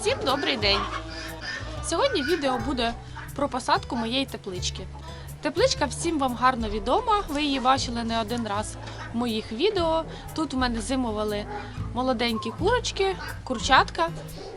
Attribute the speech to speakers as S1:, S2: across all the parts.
S1: Всім добрий день! Сьогодні відео буде про посадку моєї теплички. Тепличка всім вам гарно відома. Ви її бачили не один раз моїх відео. Тут у мене зимували молоденькі курочки, курчатка.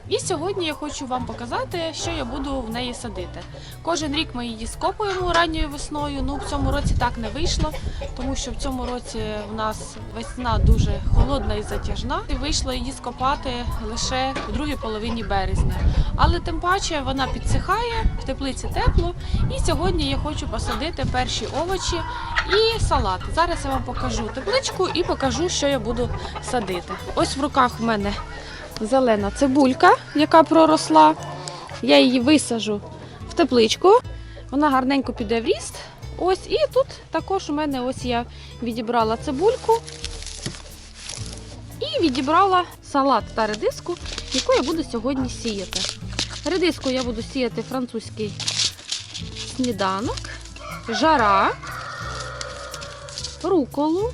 S1: І сьогодні я хочу вам показати, що я буду в неї садити. Кожен рік ми її скопуємо ранньою весною. Ну в цьому році так не вийшло, тому що в цьому році в нас весна дуже холодна і затяжна. І вийшло її скопати лише в другій половині березня. Але тим паче вона підсихає, в теплиці тепло. І сьогодні я хочу посадити перші овочі і салат. Зараз я вам покажу тепличку і покажу, що я буду садити. Ось в руках в мене зелена цибулька, яка проросла. Я її висажу в тепличку. Вона гарненько піде в ріст. Ось і тут також у мене ось я відібрала цибульку і відібрала салат та редиску, яку я буду сьогодні сіяти. Редиску я буду сіяти французький сніданок, жара, руколу,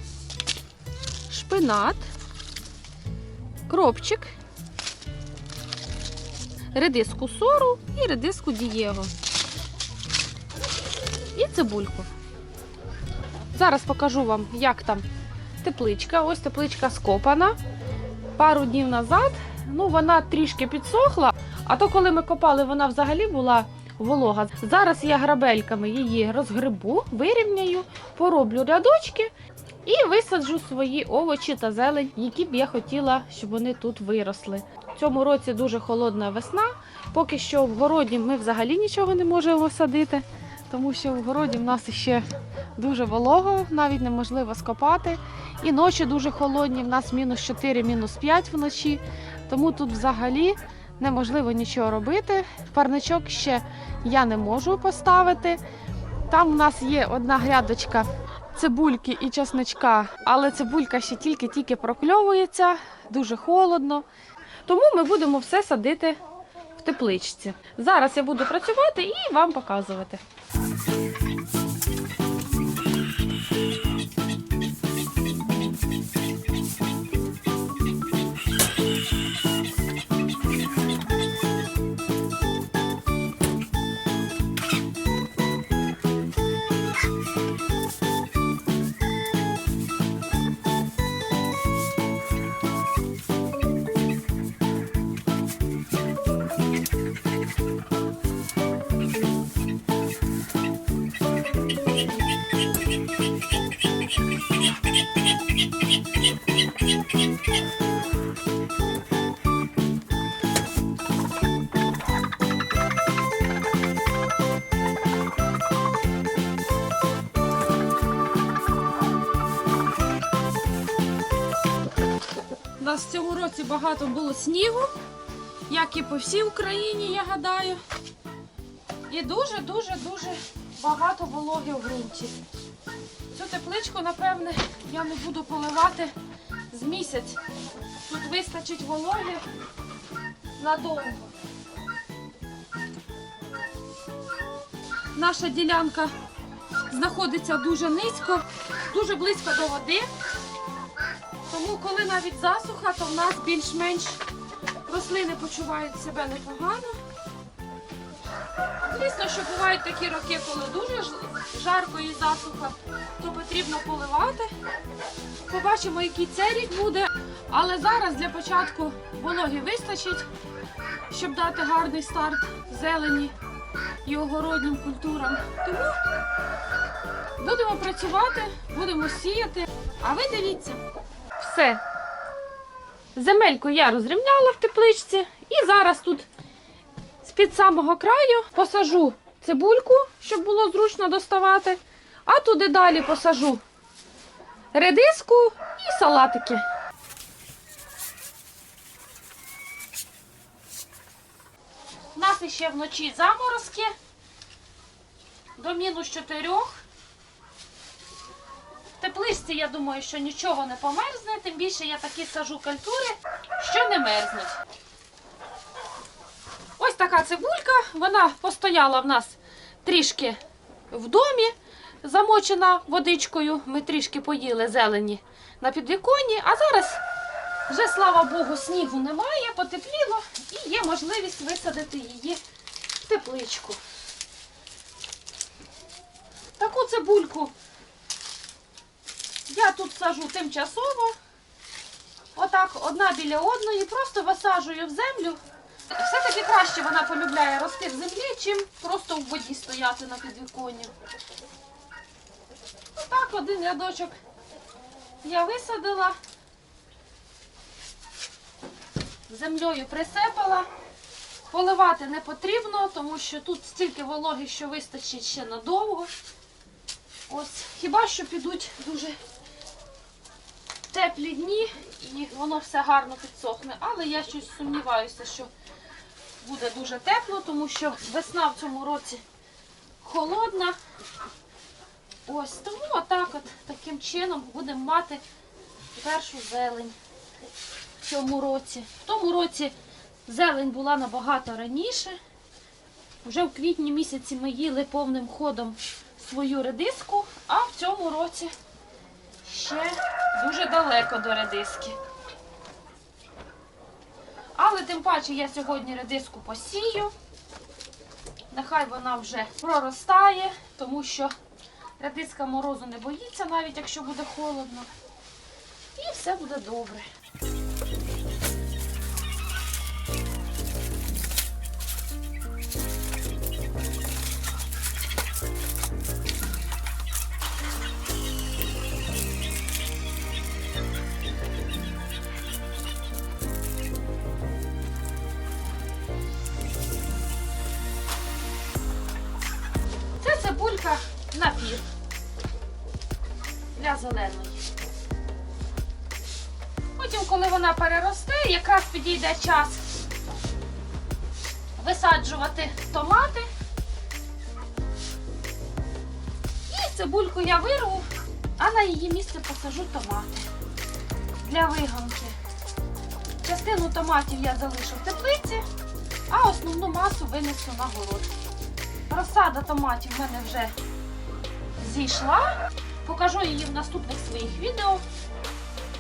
S1: шпинат, кропчик, редиску сору і редиску дієго. І цибульку. Зараз покажу вам, як там тепличка. Ось тепличка скопана. Пару днів назад ну, вона трішки підсохла, а то коли ми копали, вона взагалі була волога. Зараз я грабельками її розгребу, вирівняю, пороблю рядочки і висаджу свої овочі та зелень, які б я хотіла, щоб вони тут виросли. В цьому році дуже холодна весна. Поки що в городі ми взагалі нічого не можемо садити, тому що в городі в нас ще дуже волого, навіть неможливо скопати. І ночі дуже холодні, в нас мінус 4, мінус 5 вночі. Тому тут взагалі неможливо нічого робити. Парничок ще я не можу поставити. Там у нас є одна грядочка цибульки і чесночка, але цибулька ще тільки-тільки прокльовується, дуже холодно. Тому ми будемо все садити в тепличці. Зараз я буду працювати і вам показувати. У нас в цьому році багато було снігу, як і по всій Україні, я гадаю. І дуже-дуже дуже багато вологи в ґрунті. Цю тепличку, напевне, я не буду поливати з місяць. Тут вистачить вологи надовго. Наша ділянка знаходиться дуже низько, дуже близько до води. Тому, коли навіть засуха, то в нас більш-менш рослини почувають себе непогано. Звісно, що бувають такі роки, коли дуже жарко і засуха, то потрібно поливати. Побачимо, який це рік буде. Але зараз для початку вологи вистачить, щоб дати гарний старт зелені і огороднім культурам. Тому будемо працювати, будемо сіяти. А ви дивіться. Все. Земельку я розрівняла в тепличці. І зараз тут з-під самого краю посажу цибульку, щоб було зручно доставати. А туди далі посажу редиску і салатики. У нас іще вночі заморозки до мінус 4. В тепличці, я думаю, що нічого не померзне, тим більше я такі сажу культури, що не мерзнуть. Така цибулька, вона постояла в нас трішки в домі, замочена водичкою. Ми трішки поїли зелені на підвіконні, а зараз вже, слава Богу, снігу немає, потепліло І є можливість висадити її в тепличку. Таку цибульку я тут сажу тимчасово. Отак, одна біля одної, просто висаджую в землю. Все-таки краще вона полюбляє рости в землі, чим просто в воді стояти на підвіконні. Отак, один рядочок я висадила, землею присипала. Поливати не потрібно, тому що тут стільки вологи, що вистачить ще надовго. Ось, хіба що підуть дуже теплі дні і воно все гарно підсохне. Але я щось сумніваюся, що буде дуже тепло, тому що весна в цьому році холодна. Ось тому отак от таким чином будемо мати першу зелень в цьому році. В тому році зелень була набагато раніше. Вже в квітні місяці ми їли повним ходом свою редиску, а в цьому році ще дуже далеко до редиски. Але тим паче я сьогодні редиску посію. Нехай вона вже проростає, тому що редиска морозу не боїться, навіть якщо буде холодно. І все буде добре. Напір для зеленої. Потім, коли вона переросте, якраз підійде час висаджувати томати. І цибульку я вирву, а на її місце посажу томати для вигонки. Частину томатів я залишу в теплиці, а основну масу винесу на город. Розсада томатів в мене вже зійшла. Покажу її в наступних своїх відео,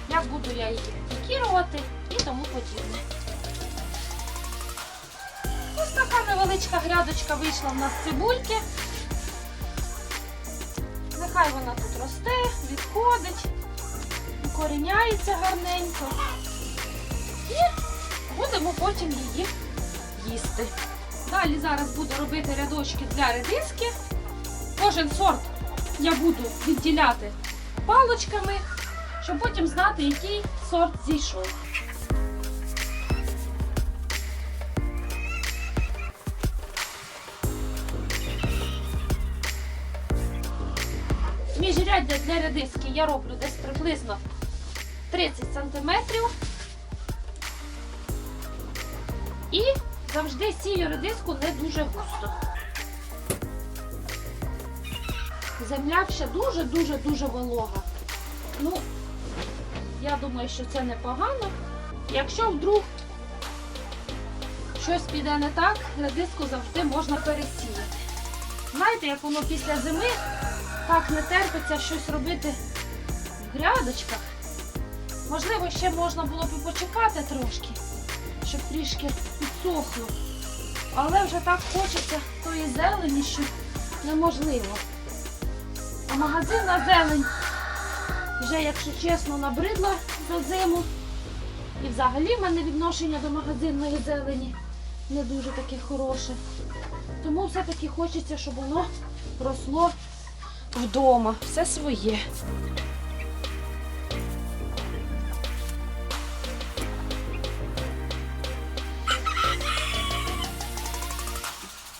S1: як буду я її пікірувати і тому подібне. Ось така невеличка грядочка вийшла в нас цибульки. Нехай вона тут росте, відходить, укоріняється гарненько. І будемо потім її їсти. Далі зараз буду робити рядочки для редиски. Кожен сорт я буду відділяти палочками, щоб потім знати, який сорт зійшов. Міжряддя для редиски я роблю десь приблизно 30 см. І завжди сію редиску не дуже густо. Земля ще дуже-дуже-дуже волога. Ну, я думаю, що це непогано. Якщо вдруг щось піде не так, редиску завжди можна пересіяти. Знаєте, як воно після зими так не терпиться щось робити в грядочках. Можливо, ще можна було б почекати трошки, щоб трішки підсохло. Але вже так хочеться тої зелені, що неможливо. А магазинна зелень вже, якщо чесно, набридла за зиму. І взагалі в мене відношення до магазинної зелені не дуже таке хороше. Тому все-таки хочеться, щоб воно росло вдома, все своє.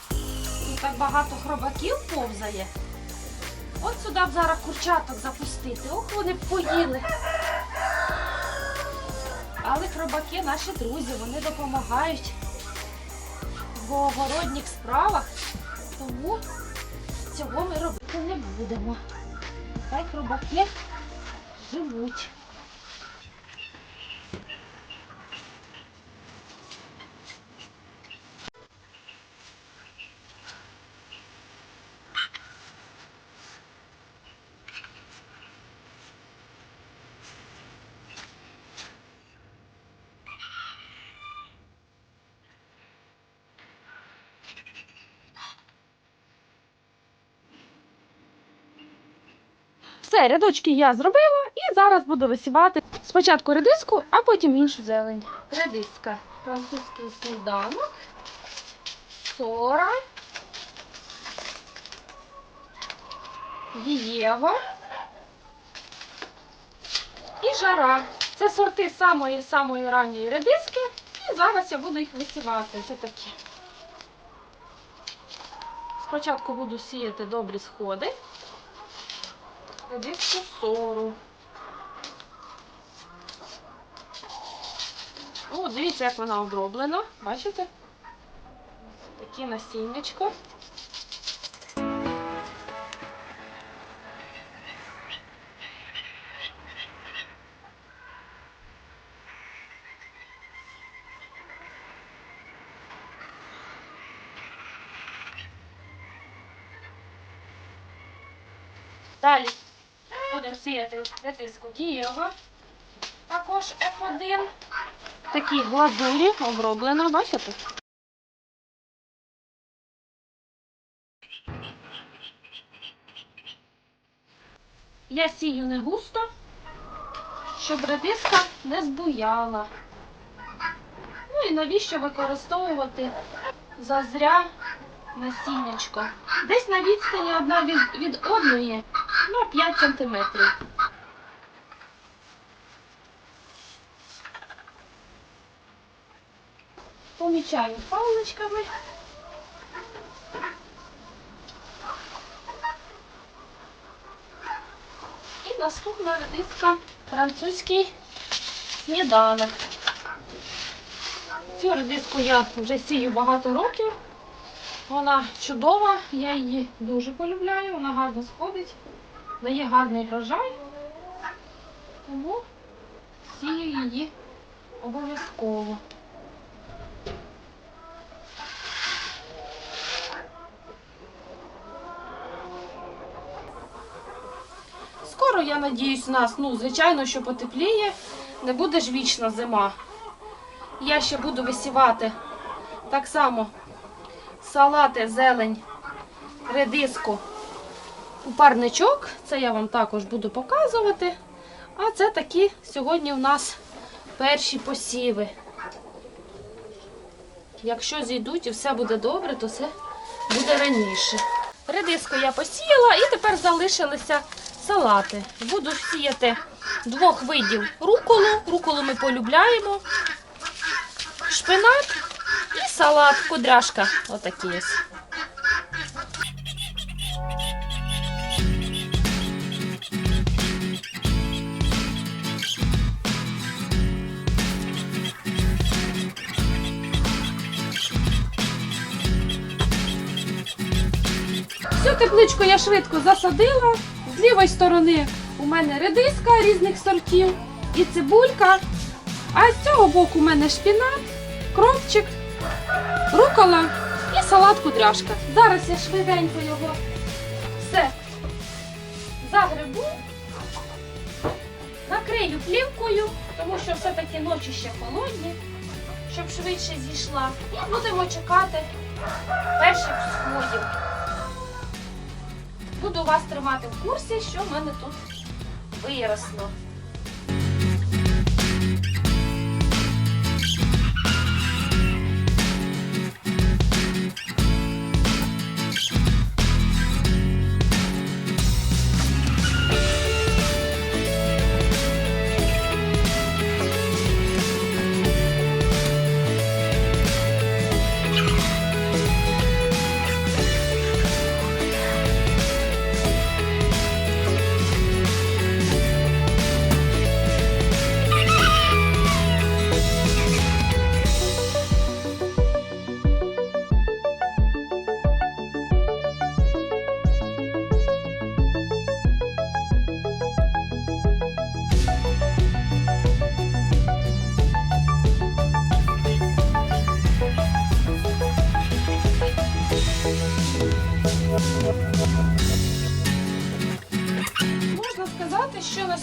S1: Тут так багато хробаків повзає. От сюди б зараз курчаток запустити. Ох, вони б поїли. Але хробаки наші друзі, вони допомагають в огородніх справах, тому цього ми робити не будемо. Хай хробаки живуть. Все, рядочки я зробила і зараз буду висівати спочатку редиску, а потім іншу зелень. Редиска. Французький сніданок. Сора. Дієва. І жара. Це сорти самої-самої ранньої редиски. І зараз я буду їх висівати. Це такі. Спочатку буду сіяти добрі сходи. Редиску сору. О, дивіться, як вона оброблена. Бачите? Такі насіннячко. Далі будемо сіяти редиску дієва. Також F1. Такі глазурі оброблена, бачите? Я сію не густо, щоб редиска не збуяла. Ну і навіщо використовувати зазря насіннячко? Десь на відстані одна від, від одної на 5 сантиметрів. Помічаю паличками. І наступна редиска французький сніданок. Цю редиску я вже сію багато років. Вона чудова, я її дуже полюбляю, вона гарно сходить, дає гарний врожай. Тому сію її обов'язково. Скоро, я надіюсь, у нас, ну, звичайно, що потепліє, не буде ж вічна зима. Я ще буду висівати так само салати, зелень, редиску у парничок. Це я вам також буду показувати. А це такі сьогодні у нас перші посіви. Якщо зійдуть і все буде добре, то це буде раніше. Редиску я посіяла і тепер залишилися салати. Буду сіяти двох видів руколу. Руколу ми полюбляємо. Шпинат і салат кудряшка. Отакий ось. Всю тепличку я швидко засадила. З лівої сторони у мене редиска різних сортів і цибулька. А з цього боку у мене шпінат, кропчик, рукола і салат кудряшка. Зараз я швиденько його все загребу, накрию плівкою, тому що все-таки ночі ще холодні, щоб швидше зійшла. І будемо чекати перших Буду вас тримати в курсі, що в мене тут виросло.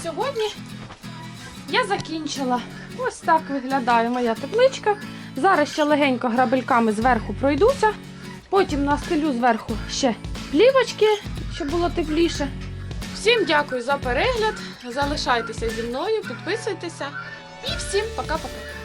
S1: Сьогодні я закінчила. Ось так виглядає моя тепличка. Зараз ще легенько грабельками зверху пройдуся. Потім настелю зверху ще плівочки, щоб було тепліше. Всім дякую за перегляд. Залишайтеся зі мною, підписуйтеся. І всім пока-пока.